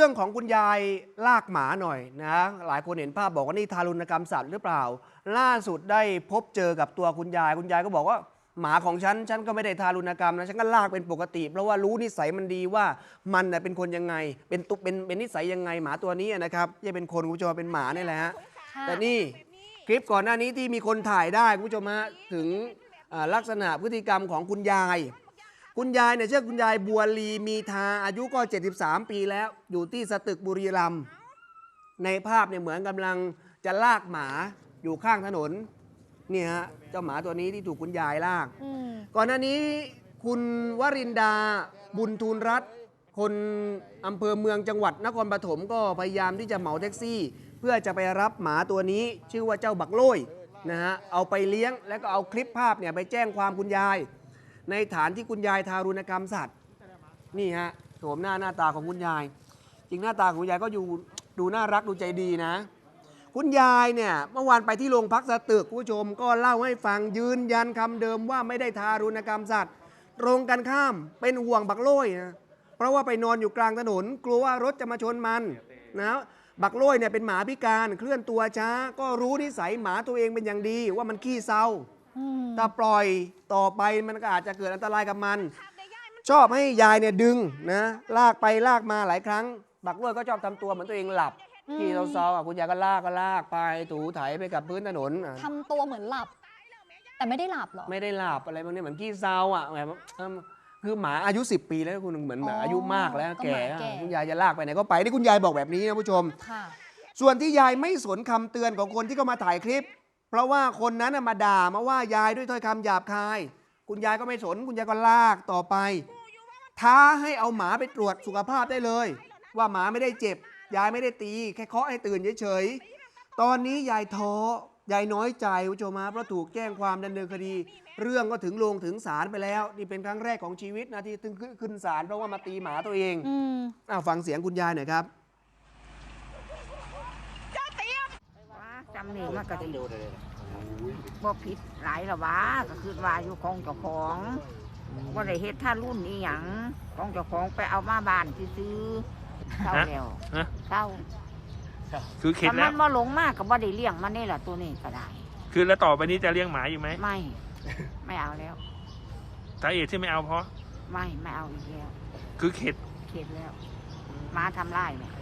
รื่องของคุณยายลากหมาหน่อยนะหลายคนเห็นภาพบอกว่านี่ทารุณกรรมสัตว์หรือเปล่า ล่าสุดได้พบเจอกับตัวคุณยาย คุณยายก็บอกว่าหมาของฉัน ฉันก็ไม่ได้ทารุณกรรมนะ ฉันก็ลากเป็นปกติ เพราะว่ารู้นิสัยมันดีว่ามันน่ะเป็นคนยังไง เป็นตุเป็นเป็นนิสัยยังไงหมาตัวนี้นะครับไม่ใช่เป็นคนคุณผู้ชมเป็นหมานี่แหละฮะค่ะแต่นี่คลิปก่อนหน้านี้ที่มีคนถ่ายได้คุณผู้ชมฮะถึงอ่าลักษณะพฤติกรรมของคุณยาย คุณยายเนี่ยชื่อคุณยายบัวลีมีทาอายุก็ 73 ปีแล้ว อยู่ที่สตึกบุรีรัมย์ในภาพเนี่ยเหมือนกำลังจะลากหมาอยู่ข้างถนนนี่ฮะเจ้าหมาตัวนี้ที่ถูกคุณยายลาก อืมก่อนหน้านี้คุณวรินดาบุญทูลรัตน์คนอำเภอเมืองจังหวัดนครปฐมก็พยายามที่จะเหมาแท็กซี่ เพื่อจะไปรับหมาตัวนี้ชื่อว่าเจ้าบักโล้ยนะฮะเอาไปเลี้ยงแล้วก็เอาคลิปภาพเนี่ยไปแจ้งความคุณยาย ในฐานที่คุณยายทารุณกรรมสัตว์ นี่ฮะโฉมหน้าหน้าตาของคุณยาย จริงหน้าตาของคุณยายก็อยู่ดูน่ารักดูใจดีนะ คุณยายเนี่ยเมื่อวานไปที่โรงพักสตึกคุณผู้ชมก็เล่าให้ฟังยืนยันคำเดิมว่าไม่ได้ทารุณกรรมสัตว์ตรงกันข้ามเป็นห่วงบักโล้ยนะเพราะว่าไปนอนอยู่กลางถนน กลัวว่ารถจะมาชนมันนะบักโล้ยเนี่ยเป็นหมาพิการเคลื่อนตัวช้า ก็รู้นิสัยหมาตัวเองเป็นอย่างดีว่ามันขี้เศร้า อืมถ้าปล่อยต่อไปมันก็อาจจะเกิดอันตรายกับมัน ชอบให้ยายเนี่ยดึงนะลากไปลากมาหลายครั้ง บักเวอร์ก็ชอบทำตัวเหมือนตัวเองหลับอืมที่เราเซาๆอะคุณยายก็ลากก็ลากไปถูไถไปกับพื้นถนนอะทำตัวเหมือนหลับ แต่ไม่ได้หลับหรอ ไม่ได้หลับอะไรบางเนี่ยเหมือนขี้เซาอะแบบเอิ่มคือหมาอายุ 10 ปีแล้วคุณเหมือนหมาอ๋อออายุมากแล้วก็แก่หมาแก่ คุณยายจะลากไปไหนก็ไปนี่คุณยายบอกแบบนี้นะผู้ชม ค่ะ ส่วนที่ยายไม่สนคำเตือนของคนที่เข้ามาถ่ายคลิป เพราะว่าคนนั้นน่ะมาด่ามาว่ายายด้วยถ้อยคำหยาบคาย คุณยายก็ไม่สน คุณยายก็ลากต่อไป ท้าให้เอาหมาไปตรวจสุขภาพได้เลย ว่าหมาไม่ได้เจ็บ ยายไม่ได้ตี แค่เคาะให้ตื่นเฉยๆ ตอนนี้ยายท้อยายน้อยใจคุณผู้ชมฮะเพราะถูกแจ้งความดำเนินคดี เรื่องก็ถึงโรงถึงศาลไปแล้ว นี่เป็นครั้งแรกของชีวิตนะที่ถึงขึ้นศาลเพราะว่ามาตีหมาตัวเองอืมอ้าวฟังเสียงคุณยายหน่อยครับ ว่าจำนี่มันก็สิบ่ผิดหลายละวะก็คือว่าอยู่ของเจ้าของบ่ได้เฮ็ดท่ารุ่นอีหยังของเจ้าของไปเอามาบ้านซื้อๆเศร้าแล้วฮะเศร้าคือเข็ดถ้าแล้มัวนบ่หลงมากก็บ่ได้เลี้ยงมันนี่ล่ะตัวนี้ก็ได้ คือแล้วต่อไปนี้จะเลี้ยงหมาอยู่ไหมไม่ ไม่เอาแล้ว สาเหตุที่ไม่เอาเพราะ ไม่ไม่เอาอีกแล้วคือเข็ด เข็ดแล้วหมาทำลายเนี่ย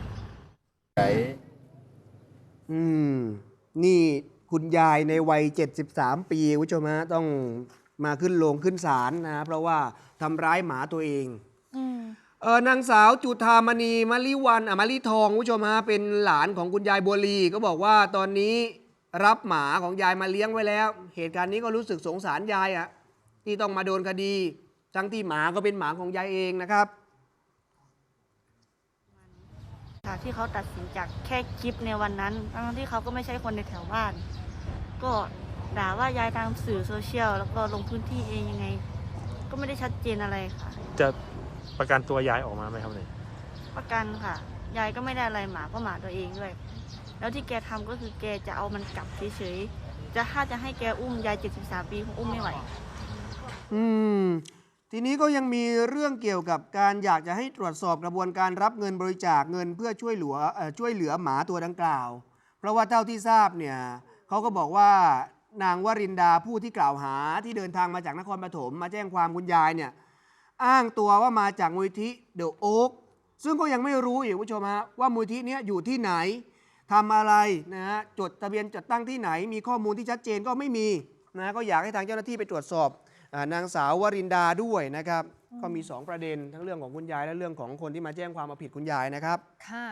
อืม นี่คุณยายในวัย 73 ปีคุณผู้ชมฮะต้องมาขึ้นโรงขึ้นศาลนะ เพราะว่าทำร้ายหมาตัวเองอืมเออนางสาวจุธามณีมะลิวันอะมะลิทองคุณผู้ชมฮะเป็นหลานของคุณยายบัวลีก็บอกว่าตอนนี้รับหมาของยายมาเลี้ยงไว้แล้ว เหตุการณ์นี้ก็รู้สึกสงสารยายอะที่ต้องมาโดนคดี ทั้งที่หมาก็เป็นหมาของยายเองนะครับ ค่ะ ที่เขาตัดสินจากแค่คลิปในวันนั้นทั้งที่เขาก็ไม่ใช่คนในแถวบ้าน ก็ด่าว่ายายทางสื่อโซเชียลแล้วก็ลงพื้นที่เองยังไง ก็ไม่ได้ชัดเจนอะไรค่ะ จะประกันตัวยายออกมาไหมครับเนี่ยประกันค่ะ ยายก็ไม่ได้อะไรหมาก็หมาตัวเองด้วย แล้วที่แกทำก็คือแกจะเอามันกลับเฉยๆจะถ้าจะให้แกอุ้มยาย73ปีคงอุ้มไม่ไหว อืม ทีนี้ก็ยังมีเรื่องเกี่ยวกับการอยากจะให้ตรวจสอบกระบวนการรับเงินบริจาคเงินเพื่อช่วยเหลือช่วยเหลือหมาตัวดังกล่าว เพราะว่าเท่าที่ทราบเนี่ยเขาก็บอกว่านางวรินดาผู้ที่กล่าวหาที่เดินทางมาจากนครปฐมมาแจ้งความคุณยายเนี่ยอ้างตัวว่ามาจากมูลที่เดอะโอ๊กซึ่งก็ยังไม่รู้อีกคุณผู้ชมฮะว่ามูลที่เนี้ยอยู่ที่ไหนทำอะไรนะฮะจดทะเบียนจัดตั้งที่ไหน มีข้อมูลที่ชัดเจนก็ไม่มีนะก็อยากให้ทางเจ้าหน้าที่ไปตรวจสอบ นางสาววรินดาด้วยนะครับ ก็มี 2 ประเด็นทั้งเรื่องของคุณยายและเรื่องของคนที่มาแจ้งความมาผิดคุณยายนะครับ ค่ะ